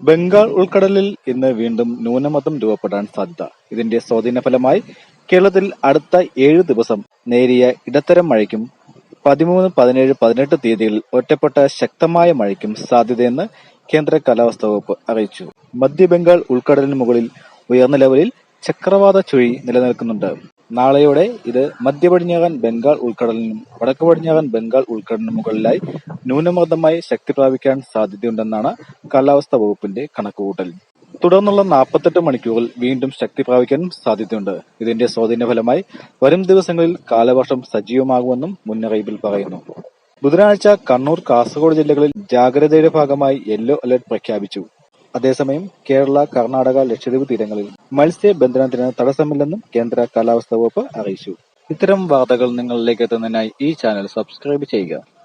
ബംഗാൾ ഉൾക്കടലിൽ ഇന്ന് വീണ്ടും ന്യൂനമർദ്ദം രൂപപ്പെടാൻ സാധ്യത. ഇതിന്റെ സ്വാധീനഫലമായി കേരളത്തിൽ അടുത്ത ഏഴ് ദിവസം നേരിയ ഇടത്തരം മഴയ്ക്കും പതിമൂന്ന്, പതിനേഴ്, പതിനെട്ട് തീയതികളിൽ ഒറ്റപ്പെട്ട ശക്തമായ മഴയ്ക്കും സാധ്യതയെന്ന് കേന്ദ്ര കാലാവസ്ഥാ വകുപ്പ് അറിയിച്ചു. മധ്യബംഗാൾ ഉൾക്കടലിന് മുകളിൽ ഉയർന്ന ലെവലിൽ ചക്രവാത ചുഴി നിലനിൽക്കുന്നുണ്ട്. നാളെയോടെ ഇത് മധ്യപടിഞ്ഞാറൻ ബംഗാൾ ഉൾക്കടലിനും വടക്കുപടിഞ്ഞാറൻ ബംഗാൾ ഉൾക്കടലിനും മുകളിലായി ന്യൂനമർദ്ദമായി ശക്തി പ്രാപിക്കാൻ സാധ്യതയുണ്ടെന്നാണ് കാലാവസ്ഥാ വകുപ്പിന്റെ കണക്കുകൂട്ടൽ. തുടർന്നുള്ള നാൽപ്പത്തെട്ട് മണിക്കൂറിൽ വീണ്ടും ശക്തി പ്രാപിക്കാനും സാധ്യതയുണ്ട്. ഇതിന്റെ സ്വാധീന ഫലമായി വരും ദിവസങ്ങളിൽ കാലവർഷം സജീവമാകുമെന്നും മുന്നറിയിപ്പിൽ പറയുന്നു. ബുധനാഴ്ച കണ്ണൂർ, കാസർഗോഡ് ജില്ലകളിൽ ജാഗ്രതയുടെ ഭാഗമായി യെല്ലോ അലർട്ട് പ്രഖ്യാപിച്ചു. അതേസമയം കേരള, കർണാടക, ലക്ഷദ്വീപ് തീരങ്ങളിൽ മത്സ്യബന്ധനത്തിന് തടസ്സമില്ലെന്നും കേന്ദ്ര കാലാവസ്ഥാ വകുപ്പ് അറിയിച്ചു. ഇത്തരം വാർത്തകൾ നിങ്ങളിലേക്ക് എത്തുന്നതിനായി ഈ ചാനൽ സബ്സ്ക്രൈബ് ചെയ്യുക.